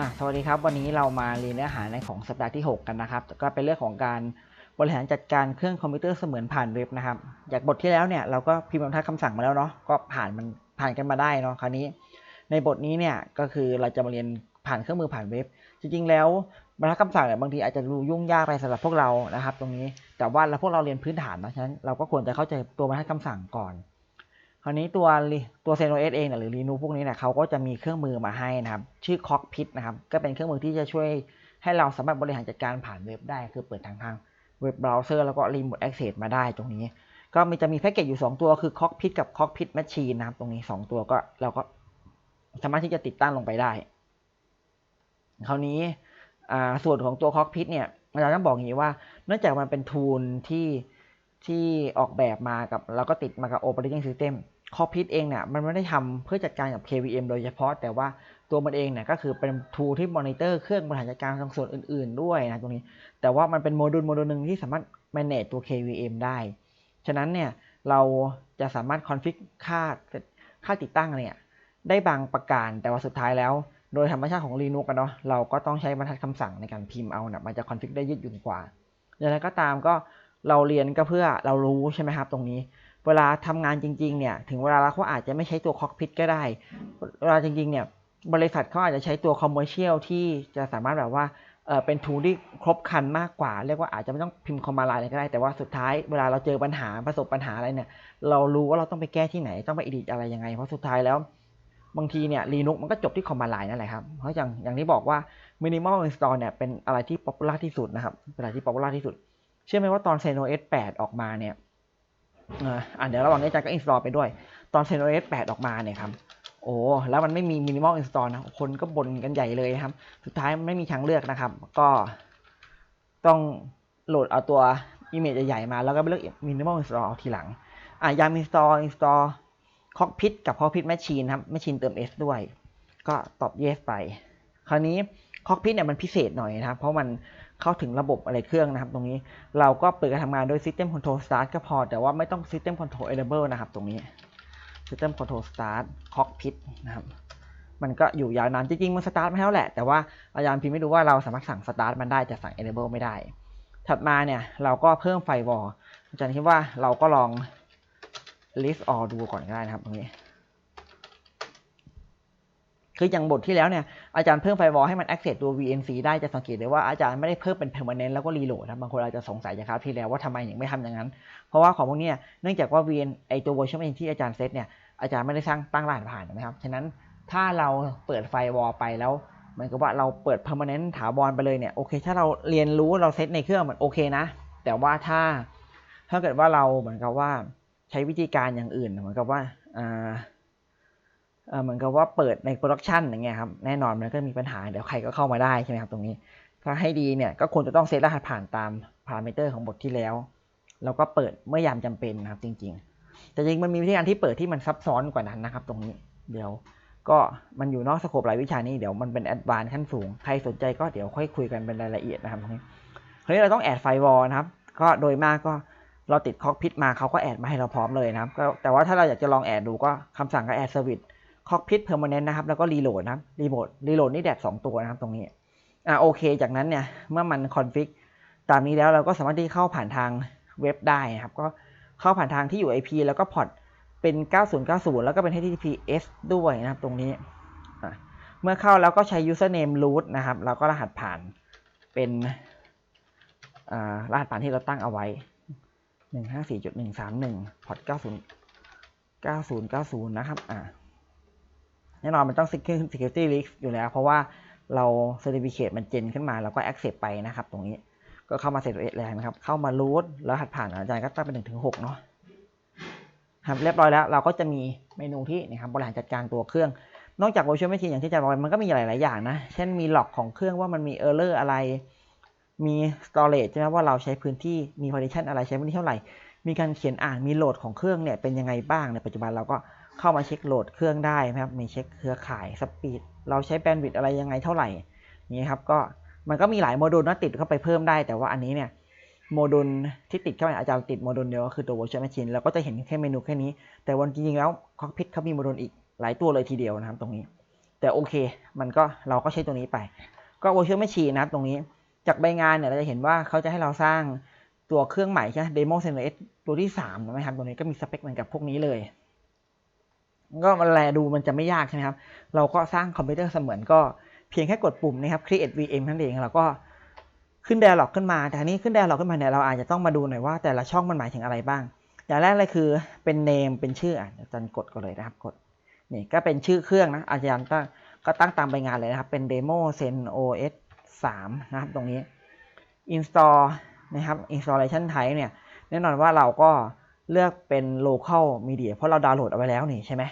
อะสวัสดีครับ วันนี้เรามาเรียนเนื้อหาในของสัปดาห์ที่ 6 กันนะครับ ก็เป็นเรื่องของการบริหารจัดการเครื่องคอมพิวเตอร์เสมือนผ่านเว็บนะครับ จากบทที่แล้วเนี่ยเราก็พิมพ์บรรทัดคำสั่งมาแล้วเนาะ ก็ผ่านมันผ่านกันมาได้เนาะ คราวนี้ ในบทนี้เนี่ยก็คือเราจะมาเรียนผ่านเครื่องมือผ่านเว็บ จริง ๆ แล้วบรรทัดคำสั่งเนี่ยบางทีอาจจะดูยุ่งยากไปสำหรับพวกเรานะครับ ตรงนี้ แต่ว่าเราพวกเราเรียนพื้นฐานนะฉะนั้นเราก็ควรจะเข้าใจตัวบรรทัดคำสั่งก่อน คราวนี้ตัวตัว ZenOS เองเนี่ยหรือ Linux พวกนี้เนี่ยเขาก็จะมีเครื่องมือมาให้นะครับ ชื่อ Cockpit นะครับ ก็เป็นเครื่องมือที่จะช่วยให้เราสามารถบริหารจัดการผ่านเว็บได้ คือเปิดทางทางเว็บเบราว์เซอร์แล้วก็ Remote Access มาได้ตรงนี้ ก็มีจะมีแพ็กเกจอยู่ 2 ตัวคือ Cockpit กับ Cockpit Machine นะครับ ตรงนี้ 2 ตัวก็เราก็สามารถที่จะติดตั้งลงไปได้ คราวนี้ส่วนของตัว Cockpit เนี่ยเราต้องบอกอย่างนี้ว่าเนื่องจากมันเป็นทูลที่ ที่ออกแบบมากับแล้วก็ติดมากับ Operating System คอพิทเองเนี่ยมันไม่ได้ทำเพื่อจัดการกับ KVM โดยเฉพาะ แต่ว่าตัวมันเองเนี่ยก็คือเป็นทูที่มอนิเตอร์เครื่องบริหารจัดการทางส่วนอื่น ๆ ด้วยนะตรงนี้ แต่ว่ามันเป็นโมดูลโมดูลหนึ่งที่สามารถ manage ตัว KVM ได้ ฉะนั้นเนี่ยเราจะสามารถคอนฟิกค่าค่าติดตั้งเนี่ยได้บางประการ แต่ว่าสุดท้ายแล้ว โดยธรรมชาติของ Linux กันเนาะเราก็ต้องใช้บรรทัดคำสั่งในการพิมพ์เอาเนี่ยมันจะคอนฟิกได้ยืดหยุ่นกว่าอย่างไรก็ตามก็ เราเรียนก็เพื่อเรารู้ใช่ไหมครับ ตรงนี้ เวลาทำงานจริง ๆ เนี่ย ถึงเวลาแล้วเขาอาจจะไม่ใช้ตัวคอกพิทก็ได้ เวลาจริง ๆ เนี่ย บริษัทเขาอาจจะใช้ตัวคอมเมอร์เชียลที่จะสามารถแบบว่าเป็นทูที่ครบครันมากกว่า เรียกว่าอาจจะไม่ต้องพิมพ์คอมมาไลน์อะไรก็ได้ แต่ว่าสุดท้ายเวลาเราเจอปัญหาประสบปัญหาอะไรเนี่ย เรารู้ว่าเราต้องไปแก้ที่ไหนต้องไปอิดิอะไรยังไง เพราะสุดท้ายแล้ว บางทีเนี่ยลีนุกมันก็จบที่คอมมาไลน์นั่นแหละครับ เพราะอย่างอย่างที่บอกว่า minimal install เนี่ยเป็นอะไรที่ป๊อปปูล่าที่สุดนะครับเป็นอะไรที่ป๊อปปูล่าที่สุด เชื่อไหมว่าตอน ZenOS 8ออกมาเนี่ยอ่าเดี๋ยวระหว่างนี้อาจารย์ก็ install ไปด้วย ตอน ZenOS 8ออกมาเนี่ยครับโอ้แล้วมันไม่มี minimal install นะคนก็บ่นกันใหญ่เลยครับ สุดท้ายไม่มีทางเลือกนะครับ ก็ต้องโหลดเอาตัว image ใหญ่ๆมาแล้วก็ไปเลือก minimal install เอาทีหลังอะยาม install install cockpit กับ cockpit machine ครับ machine เติม s ด้วย ก็ตอบ yes ไป คราวนี้ cockpit เนี่ยมันพิเศษหน่อยนะครับ เพราะมัน เข้าถึงระบบอะไรเครื่องนะครับตรงนี้เราก็เปิดการทำงานโดย system control start ก็พอ แต่ว่าไม่ต้อง system control enable นะครับตรงนี้ system control start cockpit นะครับมันก็อยู่ยาวนานจริงๆมัน start มาแล้วแหละ แต่ว่าอาจารย์พิมพ์ไม่ดูว่าเราสามารถสั่ง start มันได้แต่สั่ง enable ไม่ได้ ถัดมาเนี่ยเราก็เพิ่มไฟวอลอาจารย์คิดว่าเราก็ลอง list all ดูก่อนก็ได้นะครับตรงนี้ คืออย่างบทที่แล้วเนี่ยอาจารย์เพิ่มไฟวอลให้มัน access ตัว VNC ได้จะสังเกตได้ว่าอาจารย์ไม่ได้เพิ่มเป็น permanent แล้วก็ reload นะบางคนอาจจะสงสัยจากคราวที่แล้วว่าทำไมถึงไม่ทำอย่างนั้น เพราะว่าของพวกนี้เนื่องจากว่า VN ไอตัว virtual machine ที่อาจารย์เซตเนี่ยอาจารย์ไม่ได้สร้างตั้งรหัสผ่านนะครับฉะนั้นถ้าเราเปิดไฟวอลไปแล้วเหมือนกับว่าเราเปิด permanent ถาวรไปเลยเนี่ยโอเค ถ้าเราเรียนรู้เราเซตในเครื่องมันโอเคนะ แต่ว่าถ้าถ้าเกิดว่าเราเหมือนกับว่าใช้วิธีการอย่างอื่นเหมือนกับว่าอ่า เหมือนกับว่าเปิดในโปรดักชันอย่างเงี้ยครับแน่นอนมันก็มีปัญหาเดี๋ยวใครก็เข้ามาได้ใช่ไหมครับตรงนี้ ถ้าให้ดีเนี่ยก็ควรจะต้องเซตรหัสผ่านตามพารามิเตอร์ของบทที่แล้ว แล้วก็เปิดเมื่อยามจำเป็นนะครับจริง ๆ แต่จริงมันมีวิธีการที่เปิดที่มันซับซ้อนกว่านั้นนะครับ ตรงนี้เดี๋ยวก็มันอยู่นอกสโคปรายวิชานี้เดี๋ยวมันเป็นแอดวานซ์ขั้นสูง ใครสนใจก็เดี๋ยวค่อยคุยกันเป็นรายละเอียดนะครับตรงนี้คราวนี้เราต้องแอดไฟวอลนะครับ ก็โดยมากก็เราติดคอกพิทมาเขาก็แอดมาให้เราพร้อมเลยนะครับแต่ว่าถ้าเราอยากจะลองแอดดูก็คำสั่งก็แอดเซอร์วิส คอกพิทเพอร์มานนนะครับ แล้วก็รีโหลดนะครับรีโหลดรีโหลดนี่แดดสองตัวนะครับตรงนี้อ่าโอเค จากนั้นเนี่ยเมื่อมันคอนฟิกตามนี้แล้วเราก็สามารถที่เข้าผ่านทางเว็บได้นะครับ ก็เข้าผ่านทางที่อยู่ IP แล้วก็พอร์ตเป็น 9090 แล้วก็เป็น HTTPS ด้วยนะครับ ตรงนี้ เมื่อเข้าแล้วก็ใช้ username root นะครับ แล้วก็รหัสผ่านเป็นรหัสผ่านที่เราตั้งเอาไว้ 154.131 พอร์ต90 9090 นะครับ อ่า แน่นอนมันต้อง security risk อยู่แล้ว เพราะว่าเรา certificate มันเจนขึ้นมาแล้วก็ accept ไปนะครับ ตรงนี้ก็เข้ามาเสร็จแล้วนะครับ เข้ามา root แล้วหัดผ่านอาจารย์ก็ตั้งเป็นหนึ่งถึงหกเนาะครับเรียบร้อยแล้ว เราก็จะมีเมนูที่นะครับบริหารจัดการตัวเครื่อง นอกจาก virtual machine อย่างที่อาจารย์บอกไปมันก็มีหลาย ๆ อย่างนะ เช่นมี log ของเครื่องว่ามันมี error อะไร มี storage ใช่ไหมว่าเราใช้พื้นที่มี partition อะไรใช้พื้นที่เท่าไหร่ มีการเขียนอ่านมีโหลดของเครื่องเนี่ยเป็นยังไงบ้างในปัจจุบันเราก็ เข้ามาเช็คโหลดเครื่องได้นะครับมีเช็คเครือข่ายสปีดเราใช้แบนด์วิดต์อะไรยังไงเท่าไหร่นี่ครับก็มันก็มีหลายโมดูลนะติดเข้าไปเพิ่มได้ แต่ว่าอันนี้เนี่ยโมดูลที่ติดเข้าไปอาจารย์ติดโมดูลเดียวก็คือตัว virtual machine เราก็จะเห็นแค่เมนูแค่นี้ แต่วันจริงๆแล้ว cockpit เขามีโมดูลอีกหลายตัวเลยทีเดียวนะครับตรงนี้ แต่โอเค มันก็เราก็ใช้ตัวนี้ไป ก็ virtual machine นะครับตรงนี้จากใบงานเนี่ยเราจะเห็นว่าเขาจะให้เราสร้างตัวเครื่องใหม่ใช่ไหม demo c n s ตัวที่3ถูกไหมครับตัวนี้ก็มีสเปคเหมือนกับพวกนี้เลย ก็มันแลดูมันจะไม่ยากใช่ไหมครับ เราก็สร้างคอมพิวเตอร์เสมือนก็เพียงแค่กดปุ่มนะครับ create VM นั่นเองเราก็ขึ้น dialog ขึ้นมา แต่นี้ขึ้น dialog ขึ้นมาเนี่ยเราอาจจะต้องมาดูหน่อยว่าแต่ละช่องมันหมายถึงอะไรบ้าง อย่างแรกเลยคือเป็น name เป็นชื่ออะอาจารย์กดก็เลยนะครับกดนี่ก็เป็นชื่อเครื่องนะอาจารย์ตั้งก็ตั้งตามใบงานเลยนะครับ เป็น demo zen os 3 นะครับ ตรงนี้ install นะครับ installation type เนี่ยแน่นอนว่าเราก็เลือกเป็น local media เพราะเราดาวน์โหลดเอาไว้แล้วนี่ใช่ไหม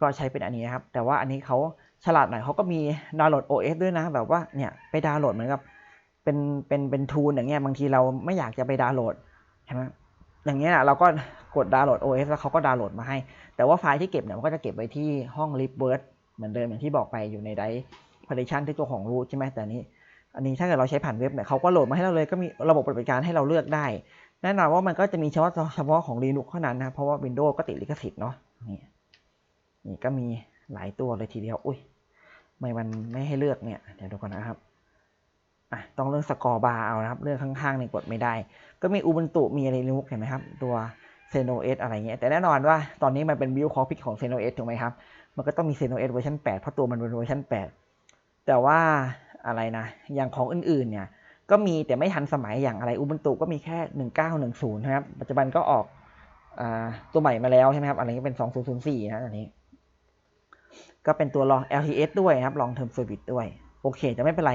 ก็ใช้เป็นอันนี้นะครับ แต่ว่าอันนี้เขาฉลาดหน่อยเขาก็มีดาวน์โหลด OS ด้วยนะ แบบว่าเนี่ยไปดาวน์โหลดเหมือนกับเป็นเป็นเป็นทูลอย่างเงี้ยบางทีเราไม่อยากจะไปดาวน์โหลดใช่ไหมอย่างเงี้ยเราก็กดดาวน์โหลด OS แล้วเขาก็ดาวน์โหลดมาให้ แต่ว่าไฟล์ที่เก็บเนี่ยมันก็จะเก็บไว้ที่ห้อง libvirt เหมือนเดิมอย่างที่บอกไปอยู่ในไดร์ partition ที่ตัวของ root ใช่ไหมแต่นี้ อันนี้ถ้าเกิดเราใช้ผ่านเว็บเนี่ยเขาก็โหลดมาให้เราเลยก็มีระบบปฏิบัติการให้เราเลือกได้แน่นอนว่ามันก็จะมีเฉพาะเฉพาะของ Linux เท่านั้นนะเพราะว่า Windows ก็ติดลิขสิทธิ์เนาะนี่ นี่ก็มีหลายตัวเลยทีเดียว อุ้ยไม่มันไม่ให้เลือกเนี่ย เดี๋ยวดูก่อนนะครับอะต้องเลือกสกอร์บาร์เอานะครับ เลือกข้างๆนี่กดไม่ได้ ก็มี Ubuntu มีอะไร Linux เห็นไหมครับ ตัว z e n o s อสอะไรเงี้ย แต่แน่นอนว่าตอนนี้มันเป็น build cockpit ของ z e n o s ถูกไหมครับ มันก็ต้องมี z e n o s เวอร์ชัน8 เพราะตัวมันเป็นเวอร์ชัน8 แต่ว่าอะไรนะ อย่างของอื่นๆเนี่ย ก็มีแต่ไม่ทันสมัยอย่างอะไร Ubuntu ก็มีแค่ 1910 นะครับ ปัจจุบันก็ออกอตัวใหม่มาแล้วใช่ไหมครับ อะไรนี้เป็น 2004นะอันนี้ ก็เป็นตัวรอง LTS ด้วยนะครับ long term service ด้วย โอเค จะไม่เป็นไร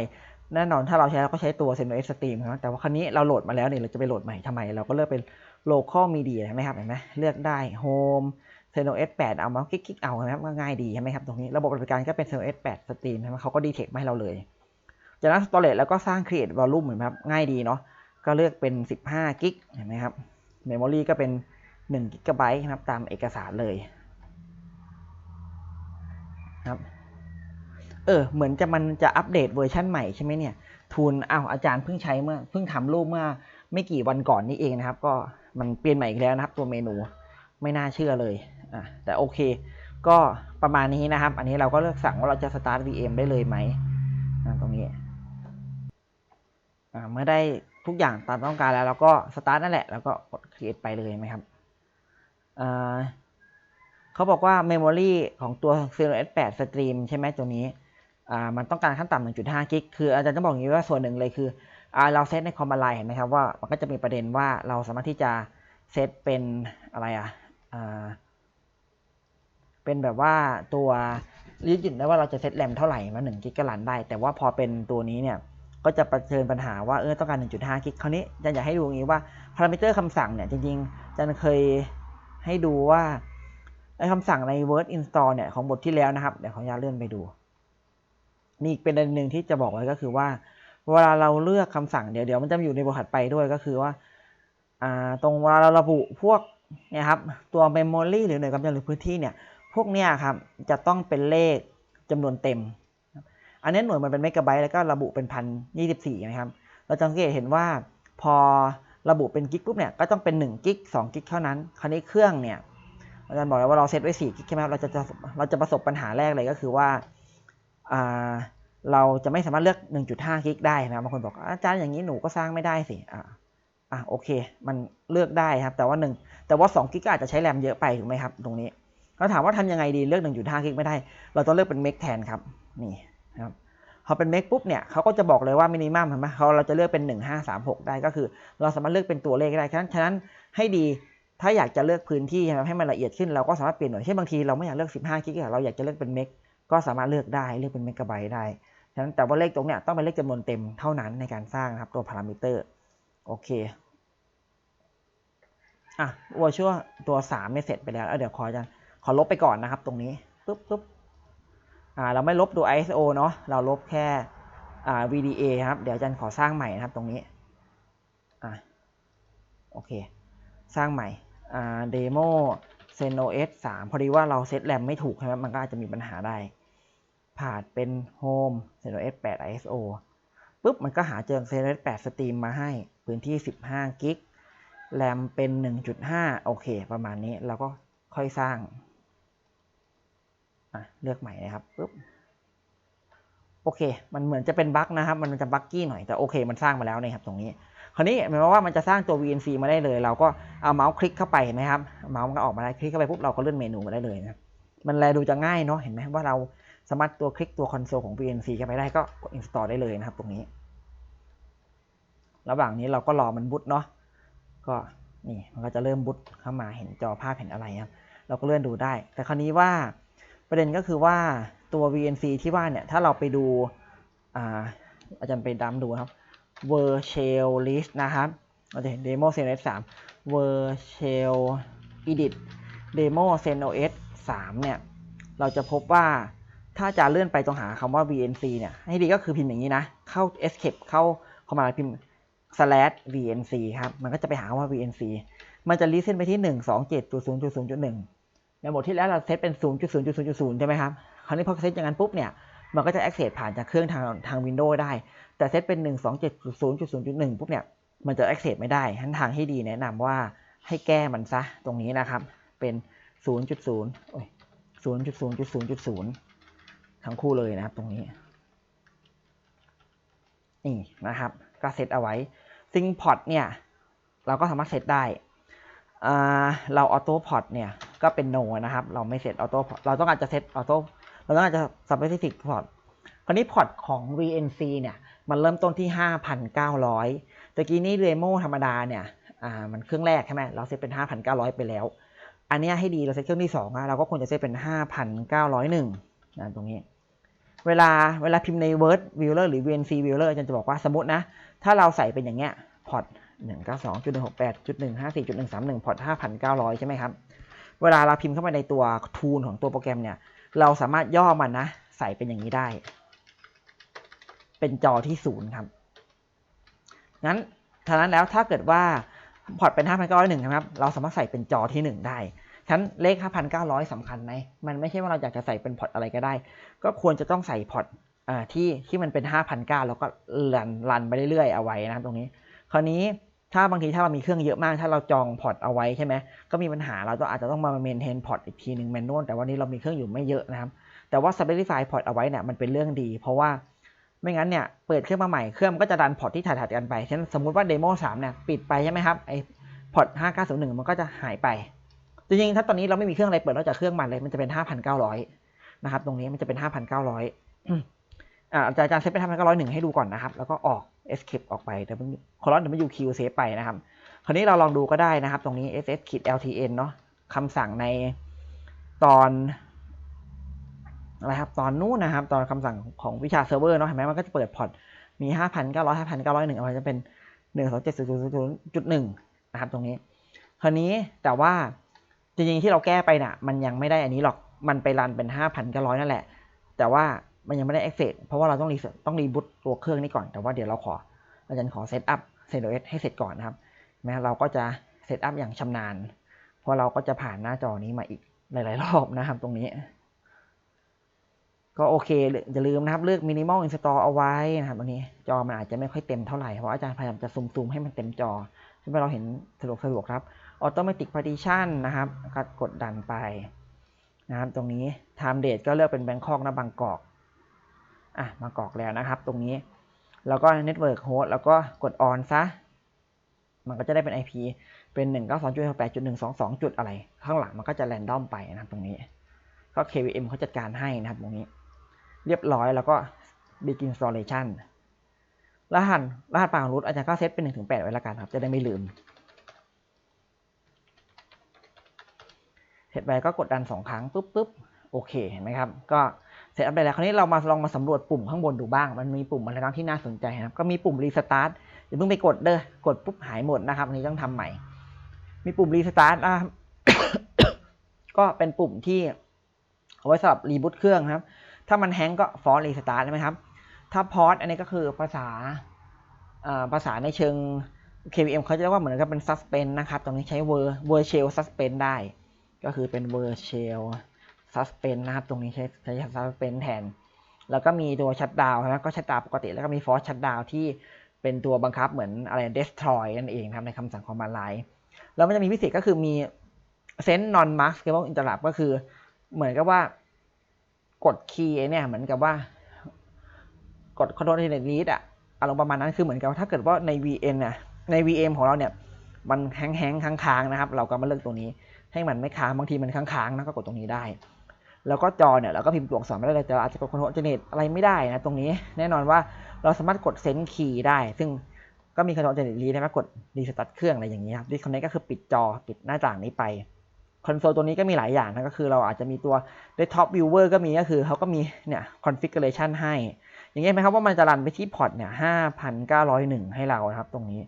แน่นอนถ้าเราใช้เราก็ใช้ตัว ZenOS Stream ครับแต่ว่าครั้นี้เราโหลดมาแล้วเนี่ยเราจะไปโหลดใหม่ทำไม เราก็เลือกเป็น local media ใช่ไหมครับเห็นไหมเลือกได้ home ZenOS 8เอามาคลิกๆเอาครับก็ง่ายดีใช่ไหมครับตรงนี้ระบบปฏิบัติการก็เป็น ZenOS 8 Stream ใช่ไหมเขาก็ดีเทคมาให้เราเลย จากนั้น storage แล้วก็สร้าง create volume เหมือนครับง่ายดีเนาะก็เลือกเป็น 15กิกเห็นไหมครับ memory ก็เป็น1กิกไบต์นะครับตามเอกสารเลยครับ เออ เหมือนจะมันจะอัปเดตเวอร์ชันใหม่ใช่ไหมเนี่ย ทูลอ้าวอาจารย์เพิ่งใช้เมื่อเพิ่งทำรูปเมื่อไม่กี่วันก่อนนี่เองนะครับ ก็มันเปลี่ยนใหม่อีกแล้วนะครับ ตัวเมนูไม่น่าเชื่อเลยอะแต่โอเค ก็ประมาณนี้นะครับ อันนี้เราก็เลือกสั่งว่าเราจะ start VM ได้เลยไหมตรงนี้เมื่อได้ทุกอย่างตามต้องการแล้วเราก็สตาร์ทนั่นแหละ แล้วก็กด create ไปเลยไหมครับเขาบอกว่า memory ของตัว c e r s 8 stream ใช่ไหมตัวนี้ มันต้องการขั้นต่ำ1.5กิกคืออาจารย์จะบอกอย่างนี้ว่าส่วนหนึ่งเลยคือเราเซตในคอมบ์ไลน์เห็นไหมครับว่ามันก็จะมีประเด็นว่าเราสามารถที่จะเซตเป็นอะไรอะเป็นแบบว่าตัวยืดหยุ่นได้ว่าเราจะเซตแรมเท่าไหร่มา1กิกก็รันได้ แต่ว่าพอเป็นตัวนี้เนี่ยก็จะประเชิญปัญหาว่าเออต้องการ 1.5 กิกคราวนี้จะอยากให้ดูอย่างนี้ว่าพารามิเตอร์คำสั่งเนี่ยจริงๆจันเคยให้ดูว่าไอ้คำสั่งใน Word install เนี่ยของบทที่แล้วนะครับ เดี๋ยวขออนุญาตเลื่อนไปดู นี่เป็นอันหนึ่งที่จะบอกไว้ก็คือว่า เวลาเราเลือกคำสั่งเดี๋ยวเดี๋ยวมันจะอยู่ในบทถัดไปด้วยก็คือว่าอ่าตรงเวลาเราระบุพวกเนี่ยครับตัว memory หรือหน่วยกำจัดหรือพื้นที่เนี่ยพวกเนี้ยครับจะต้องเป็นเลขจำนวนเต็ม อันนี้หน่วยมันเป็นเมกะไบต์แล้วก็ระบุเป็นพันยี่สิบสี่นะครับ เราจะสังเกตเห็นว่าพอระบุเป็นกิกปุ๊บเนี่ยก็ต้องเป็น1กิก2กิกเท่านั้น คราวนี้เครื่องเนี่ยอาจารย์บอกแล้วว่าเราเซตไว้4กิกใช่ไหมเราจะเราจะประสบปัญหาแรกเลยก็คือว่า เราจะไม่สามารถเลือก 1.5 กิกได้นะบางคนบอกอาจารย์อย่างนี้หนูก็สร้างไม่ได้สิอ่าอะโอเค มันเลือกได้ครับ แต่ว่า 1 แต่ว่า2กิกอาจจะใช้แรมเยอะไปถูกไหมครับ ตรงนี้เราถามว่าทำยังไงดีเลือก 1.5 กิกไม่ได้ เราต้องเลือกเป็นเมกแทนครับนี่ครับพอเป็นเมกปุ๊บเนี่ยเขาก็จะบอกเลยว่ามินิมัมเห็นไหมเขาเราจะเลือกเป็น 1536 ได้ก็คือ เราสามารถเลือกเป็นตัวเลขได้ ฉะนั้นฉะนั้นให้ดีถ้าอยากจะเลือกพื้นที่ให้มันละเอียดขึ้นเราก็สามารถเปลี่ยนหน่วยเช่นบางทีเราไม่อยากเลือก 15 กิกเราอยากจะเลือกเป็นเมก ก็สามารถเลือกได้เลือกเป็นเมกะไบต์ได้ฉะนั้นแต่ว่าเลขตรงเนี้ยต้องเป็นเลขจำนวนเต็มเท่านั้นในการสร้างนะครับตัวพารามิเตอร์โอเคอะวัวชั่วตัว3ไม่เสร็จไปแล้วเดี๋ยวขอจะขอลบไปก่อนนะครับตรงนี้ปุ๊บปุ๊บอ่าเราไม่ลบตัว ISO เนาะเราลบแค่อ่า VDA ครับเดี๋ยวอาจารย์ขอสร้างใหม่นะครับตรงนี้อ่าโอเค สร้างใหม่อ่าเดโม เซโนเอสสามพอดีว่าเราเซตแรมไม่ถูกใช่ไหมมันก็อาจจะมีปัญหาได้ผ่านเป็น Home เซโนเอสแปด ISO ปุ๊บ มันก็หาเจอเซโนเอสแปดสตรีมมาให้พื้นที่ 15 กิกแรมเป็น 1.5 โอเค ประมาณนี้ เราก็ค่อยสร้าง เลือกใหม่นะครับปุ๊บ โอเค มันเหมือนจะเป็นบั๊กนะครับ มันจะบั๊กกี้หน่อย แต่โอเค มันสร้างมาแล้วนะครับตรงนี้ คราวนี้หมายความว่ามันจะสร้างตัว VNC มาได้เลย เราก็เอาเมาส์คลิกเข้าไปเห็นไหมครับ เมาส์มันก็ออกมาได้ คลิกเข้าไปปุ๊บเราก็เลื่อนเมนูมาได้เลยนะ มันแลดูจะง่ายเนาะ เห็นไหมว่าเราสามารถตัวคลิกตัวคอนโซลของ VNC เข้าไปได้ก็กด install ได้เลยนะครับตรงนี้ ระหว่างนี้เราก็รอมันบุ๊ตเนาะ ก็นี่มันก็จะเริ่มบุ๊ตเข้ามา เห็นจอภาพเห็นอะไรครับ เราก็เลื่อนดูได้ แต่คราวนี้ว่าประเด็นก็คือว่า ตัว VNC ที่ว่าเนี่ย ถ้าเราไปดูอาอาจารย์ไปดำดูครับ Virtual List นะครับ เราจะเห็น Demo CNOS 3 Virtual Edit Demo CNOS 3 เนี่ย เราจะพบว่าถ้าจะเลื่อนไปตรงหาคำว่า VNC เนี่ย ให้ดีก็คือพิมพ์อย่างนี้นะ เข้า Escape เข้าคอมมานด์พิมพ์ slash VNC ครับ มันก็จะไปหาว่า VNC มันจะรีเซ็ตไปที่ 127.0.0.1ในโหมดที่แล้วเราเซตเป็น 0.0.0.0 ใช่ไหมครับ คราวนี้พอเซตอย่างนั้นปุ๊บเนี่ย มันก็จะ access ผ่านจากเครื่องทางทาง Windows ได้ แต่เซตเป็น 127.0.0.1ปุ๊บเนี่ย มันจะ access ไม่ได้ทั้นทางที่ดีแนะนำว่าให้แก้มันซะตรงนี้นะครับ เป็น 0.0โอ้ย0.0.0.0 ทั้งคู่เลยนะครับตรงนี้ นี่นะครับ ก็เซตเอาไว้ซิงพอตเนี่ย เราก็สามารถเซตได้ เราออโต้พอตเนี่ย ก็เป็นโนนะครับ เราไม่เซตออโต้เราต้องการจะเซตออโต้ เราต้องการจะ specific พอร์ตคราวนี้พอร์ตของ VNC เนี่ยมันเริ่มต้นที่ 5,900ตะกี้นี้เดโมธรรมดาเนี่ยอ่ามันเครื่องแรกใช่ไหมเราเซตเป็น 5,900 ไปแล้ว อันเนี้ยให้ดีเราเซตเครื่องที่2อะเราก็ควรจะเซตเป็น 5,901นะตรงนี้ เวลาเวลาพิมพ์ใน Word Viewer หรือ VNC Viewer อาจารย์จะบอกว่าสมมตินะ ถ้าเราใส่เป็นอย่างเงี้ยพอร์ต192.168.154.131พอร์ต5,900 ใช่ไหมครับ เวลาเราพิมพ์เข้าไปในตัวทูลของตัวโปรแกรมเนี่ย เราสามารถย่อมันนะ ใส่เป็นอย่างนี้ได้ เป็นจอที่ศูนย์ครับงั้นฉะนั้นแล้วถ้าเกิดว่าพอร์ตเป็น5,901นะครับ เราสามารถใส่เป็นจอที่ 1 ได้ฉะนั้นเลข 5,900สำคัญไหมมันไม่ใช่ว่าเราอยากจะใส่เป็นพอร์ตอะไรก็ได้ ก็ควรจะต้องใส่พอร์ตที่ที่มันเป็น 5,900 แล้วก็รันรันไปเรื่อยๆเอาไว้นะตรงนี้ คราวนี้ ถ้าบางทีถ้าเรามีเครื่องเยอะมาก ถ้าเราจองพอร์ตเอาไว้ใช่ไหมก็มีปัญหาเราต้องอาจจะต้องมาเมนเทนพอร์ตอีกทีหนึ่งแมนนวลแต่วันนี้เรามีเครื่องอยู่ไม่เยอะนะครับ แต่ว่า Specify พอร์ตเอาไว้เนี่ยมันเป็นเรื่องดี เพราะว่าไม่งั้นเนี่ยเปิดเครื่องมาใหม่เครื่องก็จะดันพอร์ตที่ถัดๆกันไปเช่นสมมุติว่าเดโม3เนี่ยปิดไปใช่ไหมครับไอพอร์ต5901มันก็จะหายไปจริงๆถ้าตอนนี้เราไม่มีเครื่องอะไรเปิดนอกจากเครื่องมันเลยมันจะเป็น5,900นะครับตรงนี้มันจะเป็น5,900อ่าอาจารย์เซตเป็น5,901ให้ดูก่อนนะครับ แล้วก็ออก escape ออกไปแต่คอร์น WQ เซฟไปนะครับ คราวนี้เราลองดูก็ได้นะครับ ตรงนี้ ss ltn เนาะคำสั่งในตอนอะไรครับ ตอนนู้นนะครับ ตอนคำสั่งของวิชาเซิร์ฟเวอร์เนาะเห็นไหมมันก็จะเปิดพอร์ตมี 5,900 5,901อาไว้จะเป็น 127.0.1 นะครับ ตรงนี้ คราวนี้แต่ว่าจริงๆที่เราแก้ไปน่ะ มันยังไม่ได้อันนี้หรอก มันไปรันเป็น 5,900 นั่นแหละ แต่ว่า มันยังไม่ได้ access เพราะว่าเราต้องรีต้องรีบูตตัวเครื่องนี้ก่อน แต่ว่าเดี๋ยวเราขออาจารย์ขอเซตอัพเซนโดเอสให้เสร็จก่อนนะครับแม้เราก็จะเซตอัพอย่างชำนาญ เพราะเราก็จะผ่านหน้าจอนี้มาอีกหลาย ๆ รอบนะครับตรงนี้ ก็โอเคอย่าลืมนะครับ เลือก minimal install เอาไว้นะครับตรงนี้จอมันอาจจะไม่ค่อยเต็มเท่าไหร่ เพราะอาจารย์พยายามจะซูมๆให้มันเต็มจอให้เราเห็นสะดวกสะดวกครับ automatic partition นะครับก็กดดันไปนะครับตรงนี้ time date ก็เลือกเป็นแบงคอกนะบางกอก อะบางกอกแล้วนะครับ ตรงนี้ แล้วก็ network host แล้วก็กด on ซะ มันก็จะได้เป็น IP เป็น 192.68.122จุดอะไร ข้างหลังมันก็จะ random ไปนะครับตรงนี้ก็ KVM เขาจัดการให้นะครับตรงนี้ เรียบร้อยแล้วก็ begin installation รหัสรหัสปาของรูทอาจารย์ก็เซตเป็น1-8ไว้ละกันครับ จะได้ไม่ลืมเสร็จไปก็กดดัน 2 ครั้งปุ๊บปุ๊บโอเคเห็นไหมครับ ก็ เสร็จอัปเดตแล้วคราวนี้เรามาลองมาสำรวจปุ่มข้างบนดูบ้าง มันมีปุ่มอะไรบ้างที่น่าสนใจนะครับ ก็มีปุ่มรีสตาร์ทอย่าเพิ่งไปกดเด้อกดปุ๊บหายหมดนะครับอันนี้ต้องทำใหม่ มีปุ่มรีสตาร์ทนะครับก็เป็นปุ่มที่เอาไว้สำหรับรีบูตเครื่องครับ ถ้ามันแฮงก็ฟอร์รีสตาร์ทใช่ไหมครับ ถ้าพอร์ตอันนี้ก็คือภาษาภาษาในเชิง KVM เขาจะเรียกว่าเหมือนกับเป็น suspend นะครับ ตรงนี้ใช้ virtual suspend ได้ ก็คือเป็น virtual suspend นะครับ ตรงนี้ใช้ใช้ suspend แทน แล้วก็มีตัวชัดดาวนะก็ชัดดาวปกติแล้วก็มี force ชัดดาวที่เป็นตัวบังคับเหมือนอะไร destroy นั่นเองครับในคำสั่ง command line แล้วมันจะมีพิเศษก็คือมี send non maskable interrupt ก็คือเหมือนกับว่ากดคีย์เนี่ยเหมือนกับว่ากด control internet read อะอารมณ์ประมาณนั้นคือเหมือนกับว่าถ้าเกิดว่าใน VN น่ะใน VM ของเราเนี่ยมันแห้งแห้งๆค้างๆนะครับ เราก็มาเลือกตรงนี้ ให้มันไม่ค้างบางทีมันค้างๆนะก็กดตรงนี้ได้ แล้วก็จอเนี่ยเราก็พิมพ์ตัวอักษรไม่ได้เลยแต่เราอาจจะกด control internet อะไรไม่ได้นะตรงนี้แน่นอนว่าเราสามารถกด send key ได้ ซึ่งก็มี control internet read นะครับกด restart เครื่องอะไรอย่างนี้ครับ disconnect ก็คือปิดจอปิดหน้าต่างนี้ไปคอนโซลตัวนี้ก็มีหลายอย่างนะก็คือเราอาจจะมีตัว desktop viewer ก็มีก็คือเขาก็มีเนี่ย configuration ให้ อย่างเงี้ยไหมครับว่ามันจะรันไปที่พอร์ตเนี่ย5,901 ให้เรานะครับตรงนี้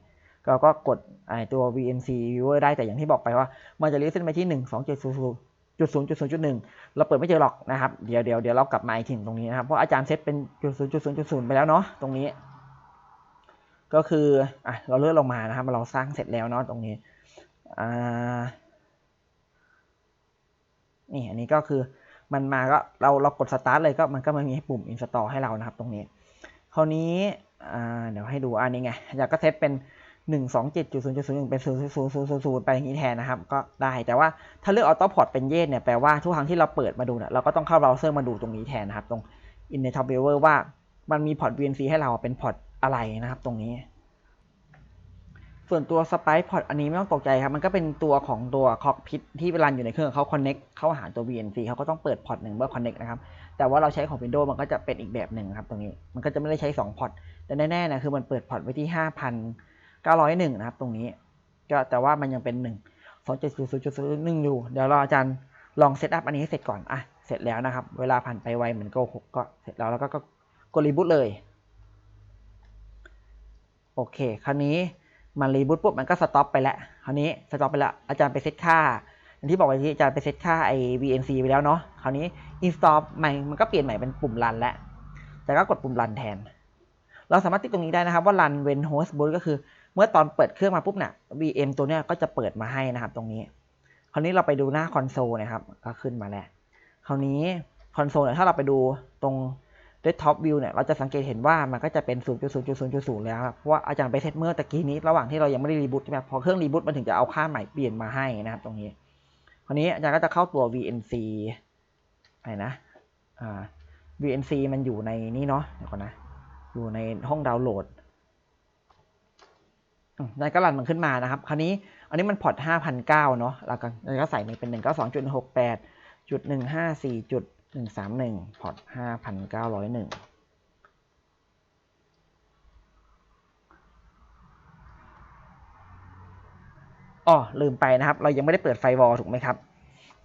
เราก็กดไอตัว VNC viewer ได้แต่อย่างที่บอกไปว่า มันจะเลี้ยวเส้นไปที่ 1 2 7 0 จุดศูนย์จุดศูนย์จุดหนึ่งเราเปิดไม่เจอหรอกนะครับ เดี๋ยวเดี๋ยวเดี๋ยวเรากลับมาอีกทีตรงนี้นะครับ เพราะอาจารย์เซตเป็นจุดศูนย์จุดศูนย์จุดศูนย์ไปแล้วเนาะตรงนี้ ก็คืออะเราเลื่อนลงมานะครับเราสร้างเสร็จแล้วเนาะตรงนี้อ่านี่อันนี้ก็คือมันมาก็เราเรากดสตาร์ทเลยก็มันก็มันมีให้ปุ่ม install ให้เรานะครับตรงนี้ คราวนี้อ่าเดี๋ยวให้ดูอันนี้ไงอยากก็เซตเป็น 1 2 7 0 0 0 1เจ็ดจุดศูนย์จุดศูนย์หนึ่งเป็น0 0 0 0 0ไปอย่างนี้แทนนะครับ ก็ได้แต่ว่าถ้าเลือกออโต้พอร์ตเป็นเยสเนี่ยแปลว่าทุกครั้งที่เราเปิดมาดูเนี่ยเราก็ต้องเข้าเบราว์เซอร์มาดูตรงนี้แทนนะครับ ตรง in the top viewer ว่ามันมีพอร์ต VNC ให้เราเป็นพอร์ตอะไรนะครับ ตรงนี้ ส่วนตัว Spike Port อันนี้ไม่ต้องตกใจครับ มันก็เป็นตัวของตัว Cockpit ที่รันอยู่ในเครื่องเขา Connect เข้าหาตัว VNC เขาก็ต้องเปิดพอร์ตหนึ่งเพื่อ Connect นะครับแต่ว่าเราใช้ของ Windows มันก็จะเป็นอีกแบบหนึ่งครับ ตรงนี้มันก็จะไม่ได้ใช้2พอร์ตแต่แน่ๆนะคือมันเปิดพอร์ตไว้ที่5,000 901 นะครับตรงนี้ ก็แต่ว่ามันยังเป็น 1 2 7 0 0 0 1 อยู่ เดี๋ยวรออาจารย์ลองเซตอัพอันนี้ให้เสร็จก่อน อะ เสร็จแล้วนะครับ เวลาผ่านไปไวเหมือนโกหกก็เสร็จแล้วแล้วก็กดรีบูตเลย โอเค คราวนี้มันรีบูตปุ๊บมันก็สต็อปไปแล้ว คราวนี้สต็อปไปแล้ว อาจารย์ไปเซตค่าอย่างที่บอกไปที่อาจารย์ไปเซตค่าไอ้ VNC ไปแล้วเนาะ คราวนี้ install ใหม่มันก็เปลี่ยนใหม่เป็นปุ่มรันแล้ว แต่ก็กดปุ่มรันแทน เราสามารถติดตรงนี้ได้นะครับว่ารัน when host boot ก็คือ เมื่อตอนเปิดเครื่องมาปุ๊บเนี่ย VM ตัวเนี้ยก็จะเปิดมาให้นะครับ ตรงนี้ คราวนี้เราไปดูหน้าคอนโซลนะครับ ก็ขึ้นมาแล้ว คราวนี้คอนโซลเนี่ยถ้าเราไปดูตรง desktop view เนี่ย เราจะสังเกตเห็นว่ามันก็จะเป็น 0.0.0.0 แล้วครับ เพราะว่าอาจารย์ไปเซตเมื่อตะกี้นี้ระหว่างที่เรายังไม่ได้รีบูตใช่ไหมพอเครื่องรีบูตมันถึงจะเอาค่าใหม่เปลี่ยนมาให้นะครับ ตรงนี้ คราวนี้อาจารย์ก็จะเข้าตัว VNC อะไรนะ อ่า VNC มันอยู่ในนี้เนาะ เดี๋ยวก่อนนะ อยู่ในห้องดาวน์โหลด อืมนั่นก็รันมันขึ้นมานะครับ คราวนี้อันนี้มันพอร์ต5,009เนาะแล้วก็แล้วก็ใส่มันเป็น192.68จุด154จุด131พอร์ต5,901อ๋อลืมไปนะครับ เรายังไม่ได้เปิดไฟวอลถูกไหมครับ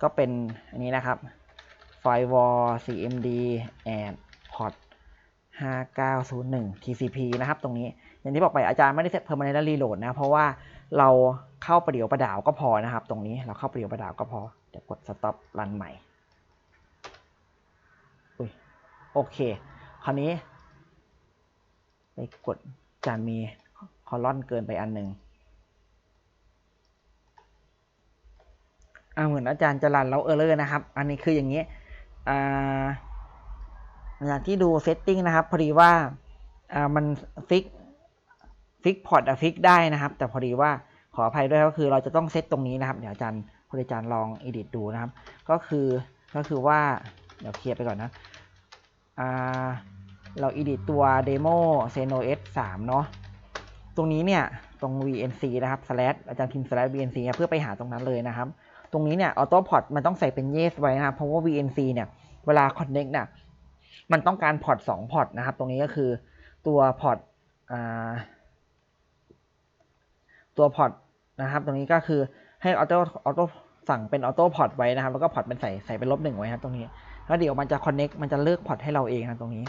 ก็เป็นอันนี้นะครับไฟวอล cmd and port 5901 tcp นะครับตรงนี้ อย่างที่บอกไปอาจารย์ไม่ได้เซต permanent reload นะ เพราะว่าเราเข้าประเดี๋ยวประดาวก็พอนะครับ ตรงนี้เราเข้าประเดี๋ยวประดาวก็พอเดี๋ยวกด stop รันใหม่อุ้ยโอเค คราวนี้ไปกดอาจารย์มีคอลอนเกินไปอันหนึ่งอ่าเหมือนอาจารย์จะรันแล้วเออร์เลอร์นะครับ อันนี้คืออย่างนี้อ่าอย่างที่ดูเซตติ้งนะครับ พอดีว่าอ่ามันฟิก ฟิกพอร์ตอะฟิกได้นะครับ แต่พอดีว่าขออภัยด้วยก็คือเราจะต้องเซตตรงนี้นะครับ เดี๋ยวอาจารย์พอดีอาจารย์ลองอ d ดิตดูนะครับ ก็คือก็คือว่าเดี๋ยวเคลียร์ไปก่อนนะอ่าเรา edit ตัว demo seno s 3เนาะตรงนี้เนี่ยตรง vnc นะครับ slash อาจารย์พิมพ์ slash vnc เพื่อไปหาตรงนั้นเลยนะครับ ตรงนี้เนี่ย auto port มันต้องใส่เป็น yes ไว้นะครับ เพราะว่า vnc เนี่ย เวลา connect เนี่ย มันต้องการพอร์ต2พอร์ตนะครับ ตรงนี้ก็คือตัวพอร์ตอ่า ตัวพอร์ตนะครับ ตรงนี้ก็คือให้ auto auto สั่งเป็น auto port ไว้นะครับ แล้วก็พอร์ตเป็นใส่ใส่เป็นลบหนึ่งไว้ครับตรงนี้แล้วเดี๋ยวมันจะ connect มันจะเลือกพอร์ตให้เราเองครับตรงนี้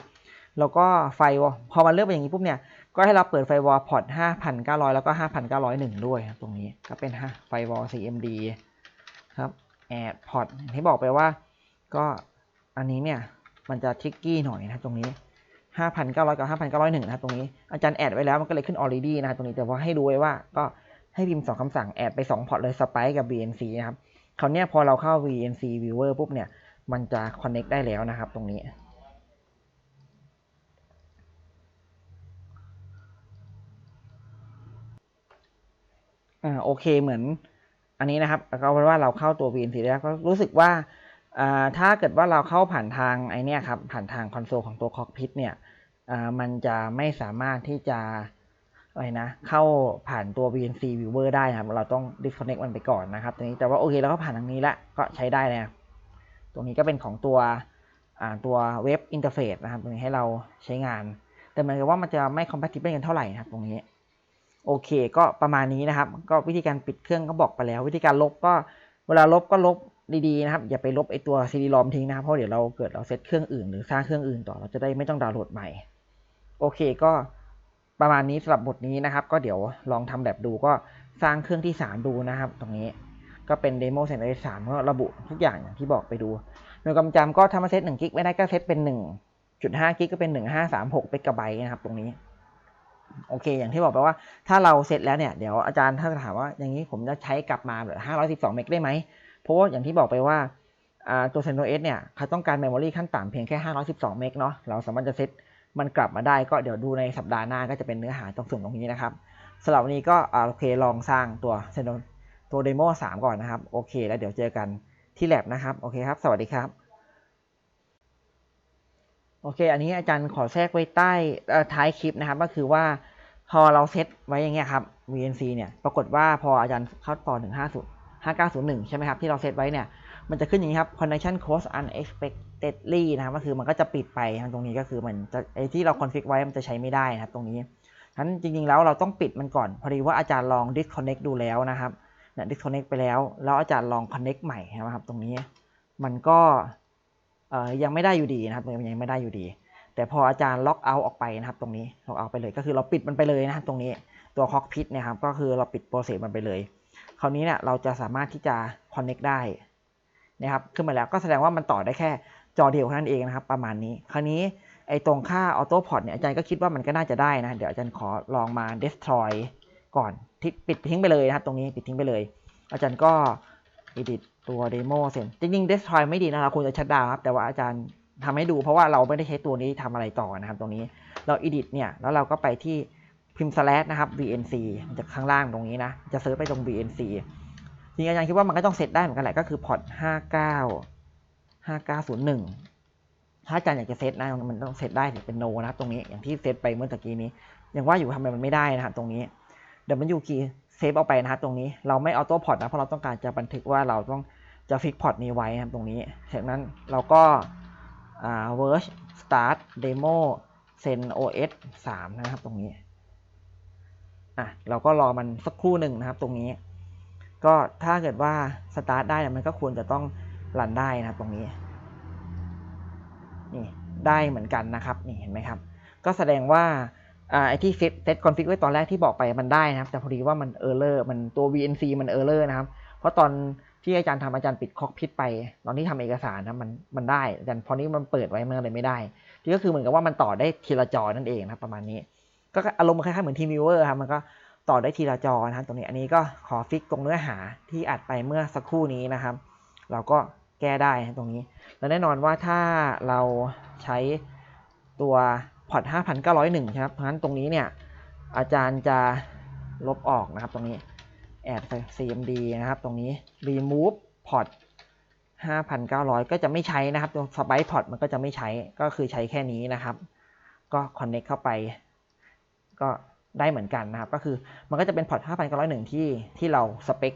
แล้วก็ไฟวอลพอมันเลือกเป็นอย่างนี้ปุ๊บเนี่ย ก็ให้เราเปิดไฟวอลพอร์ต5,900 แล้วก็ 5,901 ด้วยครับตรงนี้ ก็เป็นไฟวอล CMD ครับ add port อย่างที่บอกไปว่า ก็อันนี้เนี่ย มันจะทิกกี้หน่อยนะตรงนี้ 5,900 กับ 5,901 นะครับตรงนี้อาจารย์แอดไว้แล้วมันก็เลยขึ้น already นะครับตรงนี้แต่ว่าให้ดูไว้ว่าก็ให้พิมพ์ 2คำสั่งแอดไป 2 พอร์ตเลย Spike กับ VNC นะครับคราวนี้พอเราเข้า VNC viewer ปุ๊บเนี่ย มันจะ connect ได้แล้วนะครับตรงนี้ อ่าโอเคเหมือนอันนี้นะครับก็เป็นว่าเราเข้าตัว VNC แล้วก็รู้สึกว่าอ่าถ้าเกิดว่าเราเข้าผ่านทางไอเนี้ยครับผ่านทางคอนโซลของตัว Cockpit เนี่ย มันจะไม่สามารถที่จะอะไรนะ เข้าผ่านตัว VNC Viewer ได้นะครับ เราต้อง disconnect มันไปก่อนนะครับตรงนี้แต่ว่าโอเคเราก็ผ่านทางนี้ละก็ใช้ได้แล้วตรงนี้ก็เป็นของตัวอ่าตัวเว็บอินเทอร์เฟซนะครับตรงนี้ให้เราใช้งาน แต่เหมือนกับว่ามันจะไม่ compatible กันเท่าไหร่นะครับ ตรงนี้โอเค ก็ประมาณนี้นะครับ ก็วิธีการปิดเครื่องก็บอกไปแล้ว วิธีการลบก็เวลาลบก็ลบดีๆนะครับ อย่าไปลบไอตัว CD ROM ทิ้งนะครับเพราะเดี๋ยวเราเกิดเราเซตเครื่องอื่นหรือสร้างเครื่องอื่นต่อเราจะได้ไม่ต้องดาวน์โหลดใหม่ โอเคก็ประมาณนี้สำหรับบทนี้นะครับ ก็เดี๋ยวลองทำแบบดูก็สร้างเครื่องที่ 3 ดูนะครับ ตรงนี้ก็เป็นเดโมเซนเอร์สามก็ระบุทุกอย่างอย่างที่บอกไปดูหน่วยความจำก็ถ้ามาเซต1กิกไม่ได้ก็เซตเป็น1.5กิกก็เป็น1536เมกะไบต์นะครับ ตรงนี้ โอเค อย่างที่บอกไปว่า ถ้าเราเสร็จแล้วเนี่ยเดี๋ยวอาจารย์ถ้าถามว่าอย่างนี้ผมจะใช้กลับมาเหลือ512เมกได้ไหมเพราะว่าอย่างที่บอกไปว่าตัว CentOS เนี่ยเขาต้องการเมมโมรีขั้นต่ำเพียงแค่512เมกเนาะเราสามารถจะเซต มันกลับมาได้ก็เดี๋ยวดูในสัปดาห์หน้าก็จะเป็นเนื้อหาตรงส่วนตรงนี้นะครับสำหรับวันนี้ก็โอเคลองสร้างตัว c e n o ตัวเดโม3ก่อนนะครับโอเค แล้วเดี๋ยวเจอกันที่ lab นะครับโอเคครับ สวัสดีครับโอเค อันนี้อาจารย์ขอแทรกไว้ใต้ท้ายคลิปนะครับ ก็คือว่าพอเราเซตไว้อย่างเงี้ยครับ VNC เนี่ย ปรากฏว่าพออาจารย์เข้าต่อ150 5901 ใช่ไหมครับ ที่เราเซตไว้เนี่ย มันจะขึ้นอย่างนี้ครับ connection cost and expect close unexpectedly นะครับก็คือมันก็จะปิดไปตรงนี้ก็คือมันจะไอที่เราคอนฟิกไว้มันจะใช้ไม่ได้นะครับตรงนี้ฉะนั้นจริงๆแล้วเราต้องปิดมันก่อน พอดีว่าอาจารย์ลอง disconnect ดูแล้วนะครับเนี่ย disconnect ไปแล้ว แล้วอาจารย์ลอง connect ใหม่นะครับตรงนี้มันก็เอ่อยังไม่ได้อยู่ดีนะครับมันยังไม่ได้อยู่ดี แต่พออาจารย์ล็อกเอาออกไปนะครับ ตรงนี้ล็อกเอาไปเลยก็คือเราปิดมันไปเลยนะครับตรงนี้ตัวคอกพิทเนี่ยครับก็คือเราปิดโปรเซสมันไปเลย คราวนี้เนี่ยเราจะสามารถที่จะ connect ได้นะครับขึ้นมาแล้วก็แสดงว่ามันต่อได้แค่ จอเดียวเท่านั้นเองนะครับ ประมาณนี้ คราวนี้ไอ้ตรงค่าออโต้พอร์ตเนี่ยอาจารย์ก็คิดว่ามันก็น่าจะได้นะ เดี๋ยวอาจารย์ขอลองมา destroy ก่อนที่ปิดทิ้งไปเลยนะครับตรงนี้ปิดทิ้งไปเลย อาจารย์ก็ edit ตัว demo เสร็จจริงๆ destroy ไม่ดีนะเราควรจะชัดดาวครับ แต่ว่าอาจารย์ทำให้ดูเพราะว่าเราไม่ได้ใช้ตัวนี้ทำอะไรต่อนะครับ ตรงนี้เรา edit เนี่ยแล้วเราก็ไปที่พิมพ์ slash นะครับ vnc มันจะข้างล่างตรงนี้นะ จะเซิร์ชไปตรง vnc จริงอาจารย์คิดว่ามันก็ต้องเซตได้เหมือนกันแหละก็คือพอร์ตห้าเก้า ห้าเก้าศูนย์หนึ่งถ้าอาจารย์อยากจะเซตนะมันต้องเซตได้ถึงเป็นโนนะครับตรงนี้อย่างที่เซตไปเมื่อตะกี้นี้ยังว่าอยู่ทำไมมันไม่ได้นะครับตรงนี้เดี๋ยวมันอยู่คีย์เซฟเอาไปนะครับตรงนี้เราไม่ออโต้พอร์ตนะเพราะเราต้องการจะบันทึกว่าเราต้องจะฟิกพอร์ตนี้ไว้นะครับตรงนี้จากนั้นเราก็อ่า verge start demo send os 3 นะครับตรงนี้อะเราก็รอมันสักครู่หนึ่งนะครับตรงนี้ ก็ถ้าเกิดว่าสตาร์ทได้มันก็ควรจะต้อง รันได้นะครับตรงนี้นี่ได้เหมือนกันนะครับนี่เห็นไหมครับ ก็แสดงว่าไอที่เซตเซตคอนฟิกไว้ตอนแรกที่บอกไปมันได้นะครับ แต่พอดีว่ามันเออร์เลอร์มันตัว VNC มันเออร์เลอร์นะครับ เพราะตอนที่อาจารย์ทำอาจารย์ปิดคอกพิทไปตอนที่ทำเอกสารนะมันมันได้อาจารย์พอนี้มันเปิดไว้มันเลยไม่ได้ที่ก็คือเหมือนกับว่ามันต่อได้ทีละจอนั่นเองนะครับประมาณนี้ ก็อารมณ์คล้ายๆเหมือนทีมิวเวอร์ครับมันก็ต่อได้ทีละจอนะครับตรงนี้อันนี้ก็ขอฟิกตรงเนื้อหาที่อัดไปเมื่อสักครู่นี้นะครับ เราก็ แก้ได้ตรงนี้ แล้วแน่นอนว่าถ้าเราใช้ตัวพอร์ต5,901 ครับ เพราะฉะนั้นตรงนี้เนี่ยอาจารย์จะลบออกนะครับตรงนี้ add cmd นะครับ ตรงนี้ remove port 5,900 ก็จะไม่ใช้นะครับตรง spice port มันก็จะไม่ใช้ ก็คือใช้แค่นี้นะครับ ก็ connect เข้าไป ก็ได้เหมือนกันนะครับ ก็คือมันก็จะเป็นพอร์ต5,901 ที่ที่เราสเปค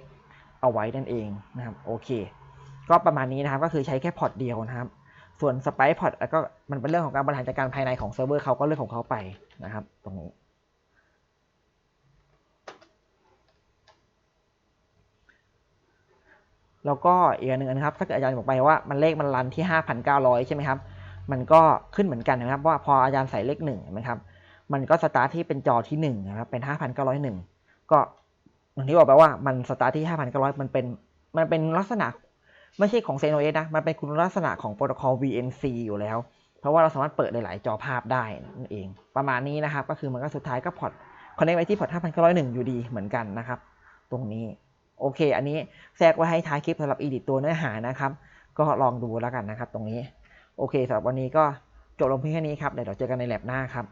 เอาไว้นั่นเองนะครับ โอเค ก็ประมาณนี้นะครับก็คือใช้แค่พอร์ตเดียวนะครับ ส่วนสไปพอร์ตก็มันเป็นเรื่องของการบริหารจัดการภายในของเซิร์ฟเวอร์เขาก็เรื่องของเขาไปนะครับ ตรงนี้ แล้วก็อีกอันหนึ่งนะครับ ถ้าเกิดอาจารย์บอกไปว่ามันเลขมันรันที่ 5,900 ใช่ไหมครับ มันก็ขึ้นเหมือนกันนะครับว่าพออาจารย์ใส่เลขหนึ่งนไหมครับมันก็สตาร์ทที่เป็นจอที่1นะครับเป็น 5,901 ก็อย่างที่บอกไปว่ามันสตาร์ทที่ 5,900 มันเป็นมันเป็นลักษณะ ไม่ใช่ของ ZenOS นะ มันเป็นคุณลักษณะของโปรโตคอล VNC อยู่แล้ว เพราะว่าเราสามารถเปิดหลาย ๆ จอภาพได้นั่นเอง ประมาณนี้นะครับ ก็คือมันก็สุดท้ายก็พอร์ตคอนเนคไว้ที่พอร์ต5,901 อยู่ดีเหมือนกันนะครับ ตรงนี้ โอเค อันนี้แทรกไว้ให้ท้ายคลิปสำหรับ edit ตัวเนื้อหานะครับ ก็ลองดูแล้วกันนะครับ ตรงนี้ โอเคสำหรับวันนี้ก็จบลงเพียงแค่นี้ครับ เดี๋ยวเราเจอกันในแลบหน้าครับ